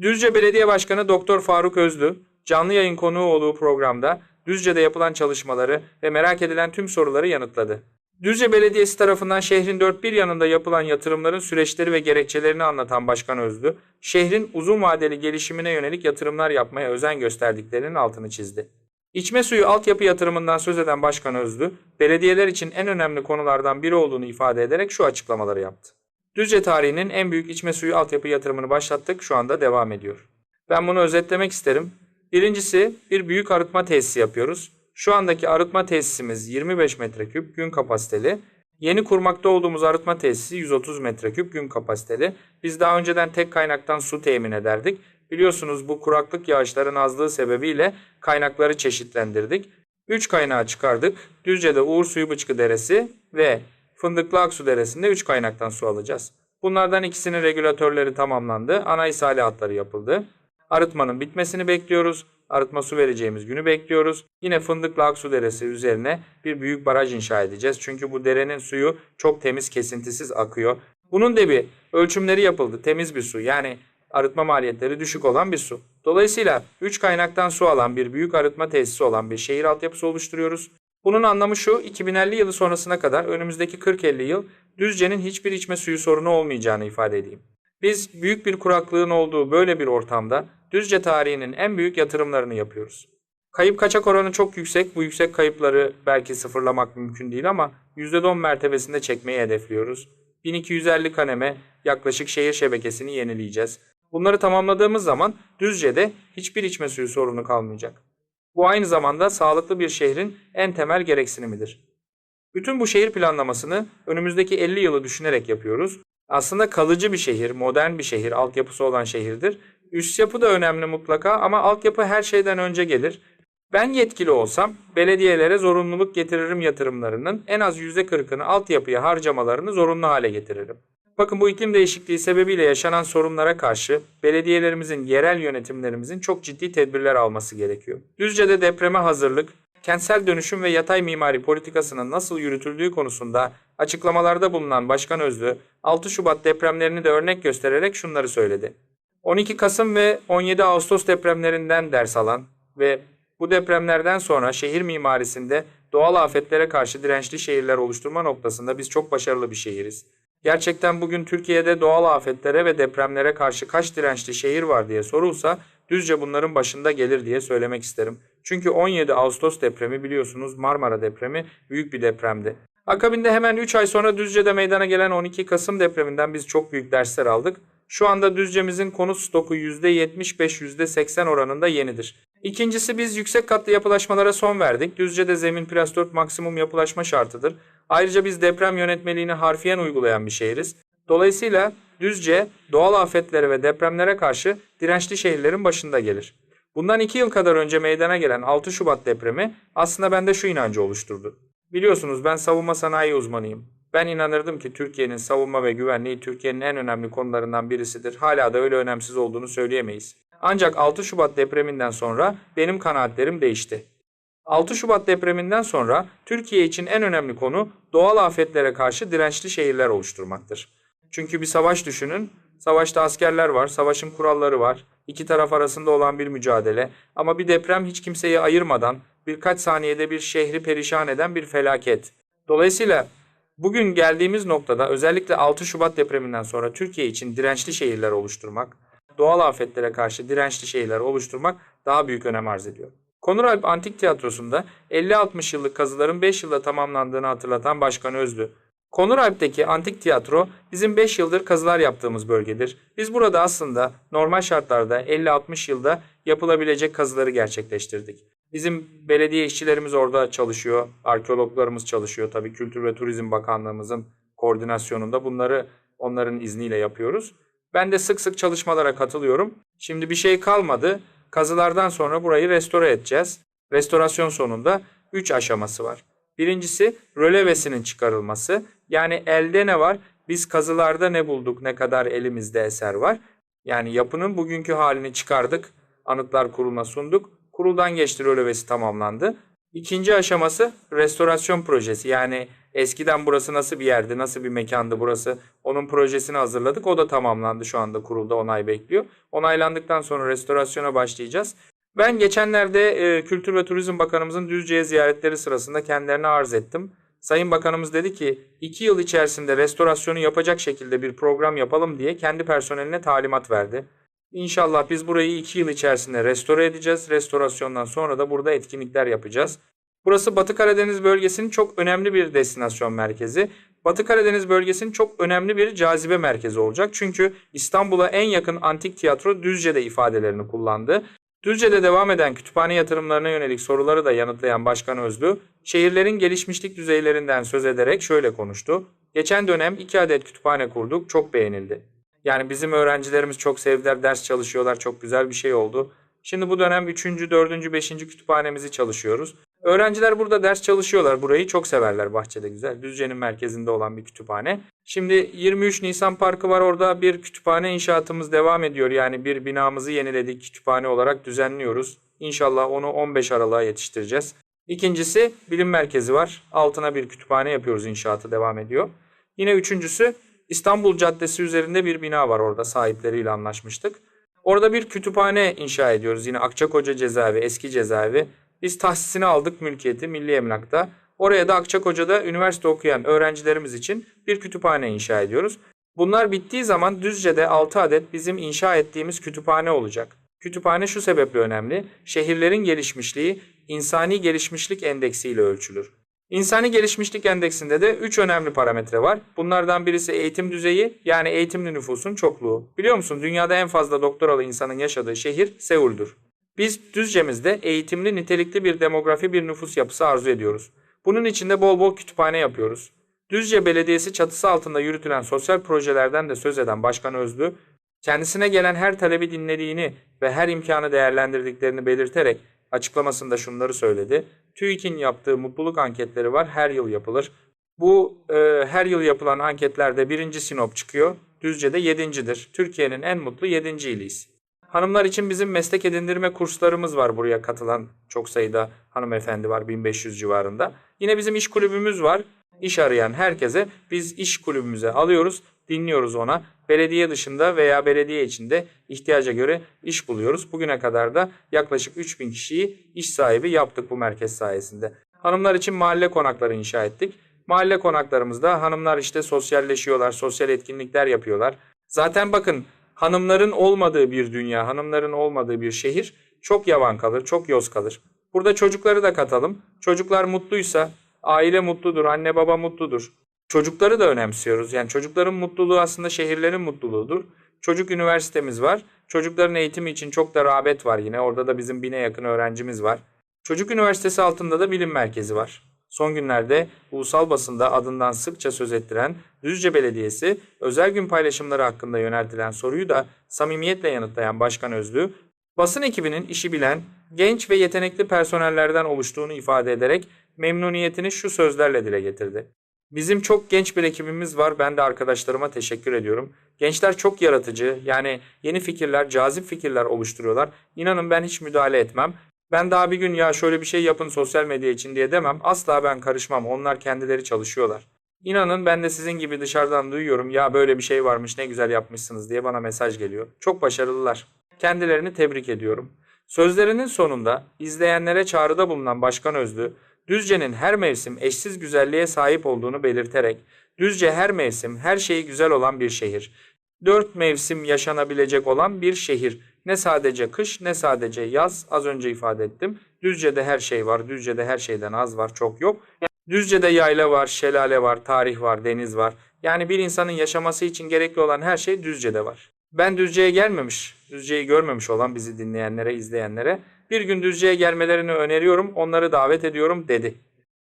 Düzce Belediye Başkanı Doktor Faruk Özlü, canlı yayın konuğu olduğu programda Düzce'de yapılan çalışmaları ve merak edilen tüm soruları yanıtladı. Düzce Belediyesi tarafından şehrin dört bir yanında yapılan yatırımların süreçleri ve gerekçelerini anlatan Başkan Özlü, şehrin uzun vadeli gelişimine yönelik yatırımlar yapmaya özen gösterdiklerinin altını çizdi. İçme suyu altyapı yatırımından söz eden Başkan Özlü, belediyeler için en önemli konulardan biri olduğunu ifade ederek şu açıklamaları yaptı. Düzce tarihinin en büyük içme suyu altyapı yatırımını başlattık, şu anda devam ediyor. Ben bunu özetlemek isterim. Birincisi bir büyük arıtma tesisi yapıyoruz. Şu andaki arıtma tesisimiz 25 metreküp gün kapasiteli. Yeni kurmakta olduğumuz arıtma tesisi 130 metreküp gün kapasiteli. Biz daha önceden tek kaynaktan su temin ederdik. Biliyorsunuz bu kuraklık yağışların azlığı sebebiyle kaynakları çeşitlendirdik. 3 kaynağı çıkardık. Düzce'de Uğur Suyu Bıçkı Deresi ve Fındıklı Aksu Deresi'nde 3 kaynaktan su alacağız. Bunlardan ikisinin regülatörleri tamamlandı. Ana ishali hatları yapıldı. Arıtmanın bitmesini bekliyoruz. Arıtma su vereceğimiz günü bekliyoruz. Yine Fındıklı Aksu Deresi üzerine bir büyük baraj inşa edeceğiz. Çünkü bu derenin suyu çok temiz, kesintisiz akıyor. Bunun da bir ölçümleri yapıldı. Temiz bir su. Yani arıtma maliyetleri düşük olan bir su. Dolayısıyla 3 kaynaktan su alan bir büyük arıtma tesisi olan bir şehir altyapısı oluşturuyoruz. Bunun anlamı şu, 2050 yılı sonrasına kadar önümüzdeki 40-50 yıl Düzce'nin hiçbir içme suyu sorunu olmayacağını ifade edeyim. Biz büyük bir kuraklığın olduğu böyle bir ortamda Düzce tarihinin en büyük yatırımlarını yapıyoruz. Kayıp kaçak oranı çok yüksek. Bu yüksek kayıpları belki sıfırlamak mümkün değil ama %10 mertebesinde çekmeyi hedefliyoruz. 1250 kaneme yaklaşık şehir şebekesini yenileyeceğiz. Bunları tamamladığımız zaman Düzce'de hiçbir içme suyu sorunu kalmayacak. Bu aynı zamanda sağlıklı bir şehrin en temel gereksinimidir. Bütün bu şehir planlamasını önümüzdeki 50 yılı düşünerek yapıyoruz. Aslında kalıcı bir şehir, modern bir şehir, altyapısı olan şehirdir. Üst yapı da önemli mutlaka ama altyapı her şeyden önce gelir. Ben yetkili olsam belediyelere zorunluluk getiririm yatırımlarının en az %40'ını altyapıya harcamalarını zorunlu hale getiririm. Bakın bu iklim değişikliği sebebiyle yaşanan sorunlara karşı belediyelerimizin, yerel yönetimlerimizin çok ciddi tedbirler alması gerekiyor. Düzce'de depreme hazırlık, kentsel dönüşüm ve yatay mimari politikasının nasıl yürütüldüğü konusunda açıklamalarda bulunan Başkan Özlü, 6 Şubat depremlerini de örnek göstererek şunları söyledi. 12 Kasım ve 17 Ağustos depremlerinden ders alan ve bu depremlerden sonra şehir mimarisinde doğal afetlere karşı dirençli şehirler oluşturma noktasında biz çok başarılı bir şehiriz. Gerçekten bugün Türkiye'de doğal afetlere ve depremlere karşı kaç dirençli şehir var diye sorulsa Düzce bunların başında gelir diye söylemek isterim. Çünkü 17 Ağustos depremi biliyorsunuz Marmara depremi büyük bir depremdi. Akabinde hemen 3 ay sonra Düzce'de meydana gelen 12 Kasım depreminden biz çok büyük dersler aldık. Şu anda Düzce'mizin konut stoku %75-%80 oranında yenidir. İkincisi biz yüksek katlı yapılaşmalara son verdik. Düzce'de zemin plus 4 maksimum yapılaşma şartıdır. Ayrıca biz deprem yönetmeliğini harfiyen uygulayan bir şehiriz. Dolayısıyla Düzce doğal afetlere ve depremlere karşı dirençli şehirlerin başında gelir. Bundan iki yıl kadar önce meydana gelen 6 Şubat depremi aslında bende şu inancı oluşturdu. Biliyorsunuz ben savunma sanayi uzmanıyım. Ben inanırdım ki Türkiye'nin savunma ve güvenliği Türkiye'nin en önemli konularından birisidir. Hala da öyle önemsiz olduğunu söyleyemeyiz. Ancak 6 Şubat depreminden sonra benim kanaatlerim değişti. 6 Şubat depreminden sonra Türkiye için en önemli konu doğal afetlere karşı dirençli şehirler oluşturmaktır. Çünkü bir savaş düşünün. Savaşta askerler var, savaşın kuralları var. İki taraf arasında olan bir mücadele. Ama bir deprem hiç kimseyi ayırmadan birkaç saniyede bir şehri perişan eden bir felaket. Dolayısıyla bugün geldiğimiz noktada özellikle 6 Şubat depreminden sonra Türkiye için dirençli şehirler oluşturmak, doğal afetlere karşı dirençli şehirler oluşturmak daha büyük önem arz ediyor. Konuralp Antik Tiyatrosu'nda 50-60 yıllık kazıların 5 yılda tamamlandığını hatırlatan Başkan Özlü. Konuralp'teki antik tiyatro bizim 5 yıldır kazılar yaptığımız bölgedir. Biz burada aslında normal şartlarda 50-60 yılda yapılabilecek kazıları gerçekleştirdik. Bizim belediye işçilerimiz orada çalışıyor, arkeologlarımız çalışıyor. Tabii Kültür ve Turizm Bakanlığımızın koordinasyonunda bunları onların izniyle yapıyoruz. Ben de sık sık çalışmalara katılıyorum. Şimdi bir şey kalmadı. Kazılardan sonra burayı restore edeceğiz. Restorasyon sonunda 3 aşaması var. Birincisi rölevesinin çıkarılması. Yani elde ne var? Biz kazılarda ne bulduk? Ne kadar elimizde eser var? Yani yapının bugünkü halini çıkardık. Anıtlar kuruluna sunduk. Kuruldan geçti rölevesi tamamlandı. İkinci aşaması restorasyon projesi. Yani eskiden burası nasıl bir yerdi, nasıl bir mekandı burası. Onun projesini hazırladık. O da tamamlandı şu anda kurulda onay bekliyor. Onaylandıktan sonra restorasyona başlayacağız. Ben geçenlerde e, Kültür ve Turizm Bakanımızın Düzce'ye ziyaretleri sırasında kendilerine arz ettim. Sayın Bakanımız dedi ki 2 yıl içerisinde restorasyonu yapacak şekilde bir program yapalım diye kendi personeline talimat verdi. İnşallah biz burayı 2 yıl içerisinde restore edeceğiz. Restorasyondan sonra da burada etkinlikler yapacağız. Burası Batı Karadeniz bölgesinin çok önemli bir destinasyon merkezi. Batı Karadeniz bölgesinin çok önemli bir cazibe merkezi olacak. Çünkü İstanbul'a en yakın antik tiyatro Düzce'de ifadelerini kullandı. Düzce'de devam eden kütüphane yatırımlarına yönelik soruları da yanıtlayan Başkan Özlü, şehirlerin gelişmişlik düzeylerinden söz ederek şöyle konuştu. Geçen dönem 2 adet kütüphane kurduk, çok beğenildi. Yani bizim öğrencilerimiz çok sevdiler, ders çalışıyorlar, çok güzel bir şey oldu. Şimdi bu dönem 3. 4. 5. kütüphanemizi çalışıyoruz. Öğrenciler burada ders çalışıyorlar. Burayı çok severler bahçede güzel. Düzce'nin merkezinde olan bir kütüphane. Şimdi 23 Nisan Parkı var orada bir kütüphane inşaatımız devam ediyor. Yani bir binamızı yeniledik kütüphane olarak düzenliyoruz. İnşallah onu 15 Aralık'a yetiştireceğiz. İkincisi bilim merkezi var. Altına bir kütüphane yapıyoruz inşaatı devam ediyor. Yine üçüncüsü İstanbul Caddesi üzerinde bir bina var orada sahipleriyle anlaşmıştık. Orada bir kütüphane inşa ediyoruz. Yine Akçakoca cezaevi, eski cezaevi. Biz tahsisini aldık mülkiyeti Milli Emlak'ta. Oraya da Akçakoca'da üniversite okuyan öğrencilerimiz için bir kütüphane inşa ediyoruz. Bunlar bittiği zaman Düzce'de 6 adet bizim inşa ettiğimiz kütüphane olacak. Kütüphane şu sebeple önemli. Şehirlerin gelişmişliği insani gelişmişlik endeksiyle ölçülür. İnsani gelişmişlik endeksinde de 3 önemli parametre var. Bunlardan birisi eğitim düzeyi yani eğitimli nüfusun çokluğu. Biliyor musun dünyada en fazla doktoralı insanın yaşadığı şehir Seul'dür. Biz Düzce'mizde eğitimli, nitelikli bir demografi, bir nüfus yapısı arzu ediyoruz. Bunun için de bol bol kütüphane yapıyoruz. Düzce Belediyesi çatısı altında yürütülen sosyal projelerden de söz eden Başkan Özlü, kendisine gelen her talebi dinlediğini ve her imkanı değerlendirdiklerini belirterek açıklamasında şunları söyledi. TÜİK'in yaptığı mutluluk anketleri var, her yıl yapılır. Bu e, her yıl yapılan anketlerde birinci Sinop çıkıyor, Düzce'de yedincidir. Türkiye'nin en mutlu yedinci iliyiz. Hanımlar için bizim meslek edindirme kurslarımız var buraya katılan çok sayıda hanımefendi var 1500 civarında. Yine bizim iş kulübümüz var. İş arayan herkese biz iş kulübümüze alıyoruz, dinliyoruz ona. Belediye dışında veya belediye içinde ihtiyaca göre iş buluyoruz. Bugüne kadar da yaklaşık 3000 kişiyi iş sahibi yaptık bu merkez sayesinde. Hanımlar için mahalle konakları inşa ettik. Mahalle konaklarımızda hanımlar işte sosyalleşiyorlar, sosyal etkinlikler yapıyorlar. Zaten bakın hanımların olmadığı bir dünya, hanımların olmadığı bir şehir çok yavan kalır, çok yoz kalır. Burada çocukları da katalım. Çocuklar mutluysa, aile mutludur, anne baba mutludur. Çocukları da önemsiyoruz. Yani çocukların mutluluğu aslında şehirlerin mutluluğudur. Çocuk üniversitemiz var. Çocukların eğitimi için çok da rağbet var yine. Orada da bizim bine yakın öğrencimiz var. Çocuk Üniversitesi altında da bilim merkezi var. Son günlerde ulusal basında adından sıkça söz ettiren Düzce Belediyesi özel gün paylaşımları hakkında yöneltilen soruyu da samimiyetle yanıtlayan Başkan Özlü, basın ekibinin işi bilen, genç ve yetenekli personellerden oluştuğunu ifade ederek memnuniyetini şu sözlerle dile getirdi. Bizim çok genç bir ekibimiz var. Ben de arkadaşlarıma teşekkür ediyorum. Gençler çok yaratıcı. Yani yeni fikirler, cazip fikirler oluşturuyorlar. İnanın ben hiç müdahale etmem. Ben daha bir gün ya şöyle bir şey yapın sosyal medya için diye demem. Asla ben karışmam. Onlar kendileri çalışıyorlar. İnanın ben de sizin gibi dışarıdan duyuyorum. Ya böyle bir şey varmış ne güzel yapmışsınız diye bana mesaj geliyor. Çok başarılılar. Kendilerini tebrik ediyorum. Sözlerinin sonunda izleyenlere çağrıda bulunan Başkan Özlü, Düzce'nin her mevsim eşsiz güzelliğe sahip olduğunu belirterek, Düzce her mevsim her şeyi güzel olan bir şehir. Dört mevsim yaşanabilecek olan bir şehir. Ne sadece kış ne sadece yaz az önce ifade ettim. Düzce'de her şey var. Düzce'de her şeyden az var çok yok. Düzce'de yayla var, şelale var, tarih var, deniz var. Yani bir insanın yaşaması için gerekli olan her şey Düzce'de var. Ben Düzce'ye gelmemiş, Düzce'yi görmemiş olan bizi dinleyenlere, izleyenlere bir gün Düzce'ye gelmelerini öneriyorum, onları davet ediyorum dedi.